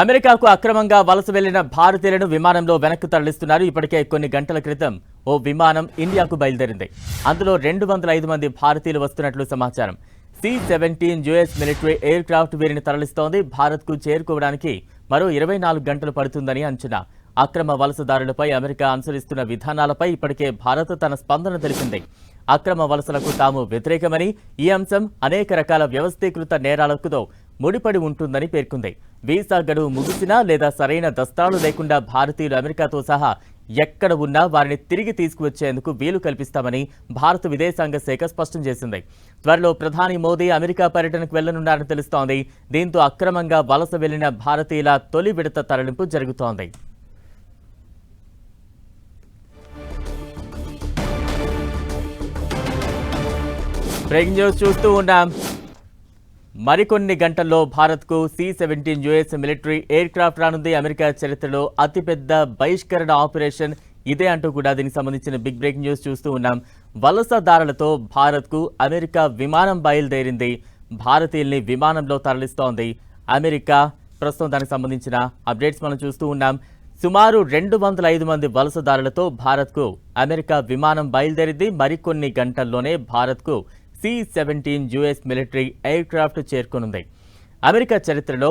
అమెరికాకు అక్రమంగా వలస వెళ్ళిన భారతీయులను విమానంలో వెనక్కు తరలిస్తున్నారు. ఇప్పటికే కొన్ని గంటల క్రితం ఓ విమానం ఇండియాకు బయలుదేరింది. అందులో రెండు వందల ఐదు మంది భారతీయులు వస్తున్నట్లు సమాచారం. C seventeen US military aircraft వీరిని తరలిస్తోంది. భారత్కు చేరుకోవడానికి మరో ఇరవై నాలుగు గంటలు పడుతుందని అంచనా. అక్రమ వలసదారులపై అమెరికా అనుసరిస్తున్న విధానాలపై ఇప్పటికే భారత్ తన స్పందన తెలిపింది. అక్రమ వలసలకు తాము వ్యతిరేకమని ఈ అంశం అనేక రకాల వ్యవస్థీకృత నేరాలకుతో ముడిపడి ఉంటుందని పేర్కొంది. వీసా గడువు ముగిసినా లేదా సరైన దస్తాలు లేకుండా భారతీయులు అమెరికాతో సహా ఎక్కడ ఉన్నా వారిని తిరిగి తీసుకువచ్చేందుకు వీలు కల్పిస్తామని భారత విదేశాంగ శాఖ స్పష్టం చేసింది. త్వరలో ప్రధాని మోదీ అమెరికా పర్యటనకు వెళ్ళనున్నారని తెలుస్తోంది. దీంతో అక్రమంగా వలస వెళ్ళిన భారతీయుల తొలి విడత తరలింపు జరుగుతోంది. బ్రేకింగ్ న్యూస్ చూస్తూ ఉన్నాం. మరికొన్ని గంటల్లో భారత్కు C seventeen US military aircraft రానుంది. అమెరికా చరిత్రలో అతిపెద్ద బహిష్కరణ ఆపరేషన్ ఇదే అంటూ కూడా దీనికి సంబంధించిన బిగ్ బ్రేకింగ్ న్యూస్ చూస్తూ ఉన్నాం. వలసదారులతో భారత్కు అమెరికా విమానం బయలుదేరింది. భారతీయుల్ని విమానంలో తరలిస్తోంది. అమెరికా ప్రస్తుతం దానికి సంబంధించిన అప్డేట్స్ మనం చూస్తూ ఉన్నాం. సుమారు రెండు వందల ఐదు మంది వలసదారులతో భారత్కు అమెరికా విమానం బయలుదేరింది. మరికొన్ని గంటల్లోనే భారత్కు C seventeen US military aircraft చేరుకోనుంది. America చరిత్రలో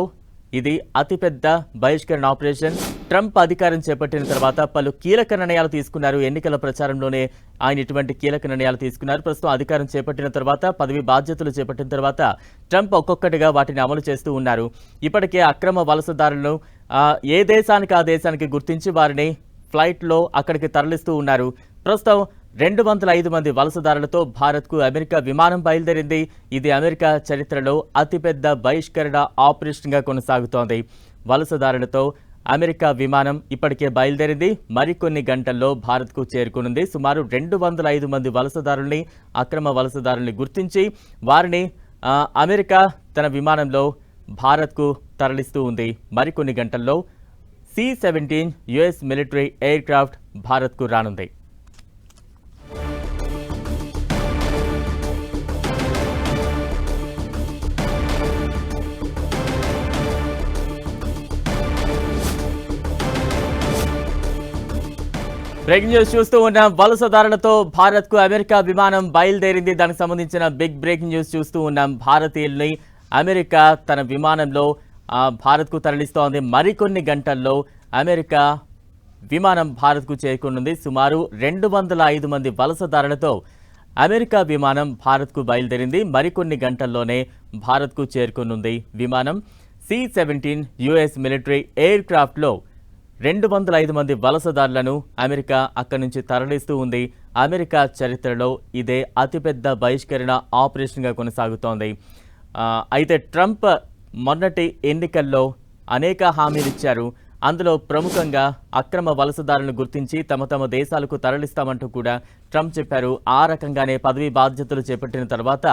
ఇది అతిపెద్ద బహిష్కరణ ఆపరేషన్. ట్రంప్ అధికారం చేపట్టిన తర్వాత పలు కీలక నిర్ణయాలు తీసుకున్నారు. ఎన్నికల ప్రచారంలోనే ఆయన ఇటువంటి కీలక నిర్ణయాలు తీసుకున్నారు. ప్రస్తుతం అధికారం చేపట్టిన తర్వాత పదవి బాధ్యతలు చేపట్టిన తర్వాత ట్రంప్ ఒక్కొక్కటిగా వాటిని అమలు చేస్తూ ఉన్నారు. ఇప్పటికే అక్రమ వలసదారులను ఏ దేశానికి ఆ దేశానికి గుర్తించి వారిని ఫ్లైట్లో అక్కడికి తరలిస్తూ ఉన్నారు. ప్రస్తుతం రెండు వందల ఐదు మంది వలసదారులతో భారత్కు అమెరికా విమానం బయలుదేరింది. ఇది అమెరికా చరిత్రలో అతిపెద్ద బహిష్కరణ ఆపరేషన్గా కొనసాగుతోంది. వలసదారులతో అమెరికా విమానం ఇప్పటికే బయలుదేరింది. మరికొన్ని గంటల్లో భారత్కు చేరుకునుంది. సుమారు రెండు వందల ఐదు మంది వలసదారుల్ని అక్రమ వలసదారుల్ని గుర్తించి వారిని అమెరికా తన విమానంలో భారత్కు తరలిస్తూ ఉంది. మరికొన్ని గంటల్లో C seventeen US military aircraft భారత్కు రానుంది. బ్రేకింగ్ న్యూస్ చూస్తూ ఉన్నాం. వలసదారులతో భారత్కు అమెరికా విమానం బయలుదేరింది. దానికి సంబంధించిన బిగ్ బ్రేకింగ్ న్యూస్ చూస్తూ ఉన్నాం. భారతీయుల్ని అమెరికా తన విమానంలో భారత్కు తరలిస్తోంది మరికొన్ని గంటల్లో అమెరికా విమానం భారత్కు చేరుకుంటుంది. సుమారు రెండు వందల ఐదు మంది వలసదారులతో అమెరికా విమానం భారత్కు బయలుదేరింది. మరికొన్ని గంటల్లోనే భారత్కు చేరుకునుంది విమానం. సి సెవెంటీన్ యుఎస్ మిలిటరీ ఎయిర్ క్రాఫ్ట్లో రెండు వందల ఐదు మంది వలసదారులను అమెరికా అక్కడి నుంచి తరలిస్తూ ఉంది. అమెరికా చరిత్రలో ఇదే అతిపెద్ద బహిష్కరణ ఆపరేషన్గా కొనసాగుతోంది. అయితే ట్రంప్ మొన్నటి ఎన్నికల్లో అనేక హామీలిచ్చారు. అందులో ప్రముఖంగా అక్రమ వలసదారులను గుర్తించి తమ తమ దేశాలకు తరలిస్తామంటూ కూడా ట్రంప్ చెప్పారు. ఆ రకంగానే పదవి బాధ్యతలు చేపట్టిన తర్వాత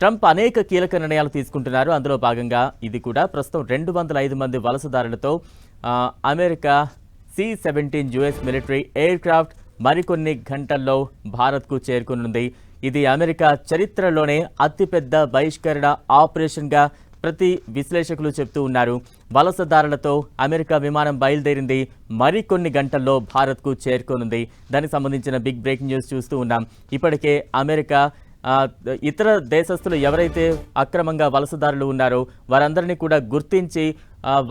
ట్రంప్ అనేక కీలక నిర్ణయాలు తీసుకుంటున్నారు. అందులో భాగంగా ఇది కూడా ప్రస్తుతం రెండు వందల ఐదు మంది వలసదారులతో America C seventeen US military aircraft మరికొన్ని గంటల్లో భారత్కు చేరుకునుంది. ఇది అమెరికా చరిత్రలోనే అతిపెద్ద బహిష్కరణ ఆపరేషన్గా ప్రతి విశ్లేషకులు చెప్తూ ఉన్నారు. వలసదారులతో అమెరికా విమానం బయలుదేరింది. మరికొన్ని గంటల్లో భారత్కు చేరుకోనుంది. దానికి సంబంధించిన బిగ్ బ్రేకింగ్ న్యూస్ చూస్తూ ఉన్నాం. ఇప్పటికే అమెరికా ఇతర దేశస్తులు ఎవరైతే అక్రమంగా వలసదారులు ఉన్నారో వారందరినీ కూడా గుర్తించి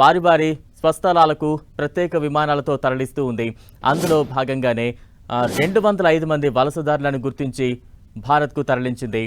వారి వారి స్వస్థలాలకు ప్రత్యేక విమానాలతో తరలిస్తూ ఉంది. అందులో భాగంగానే రెండు వందల ఐదు మంది వలసదారులను గుర్తించి భారత్కు తరలించింది.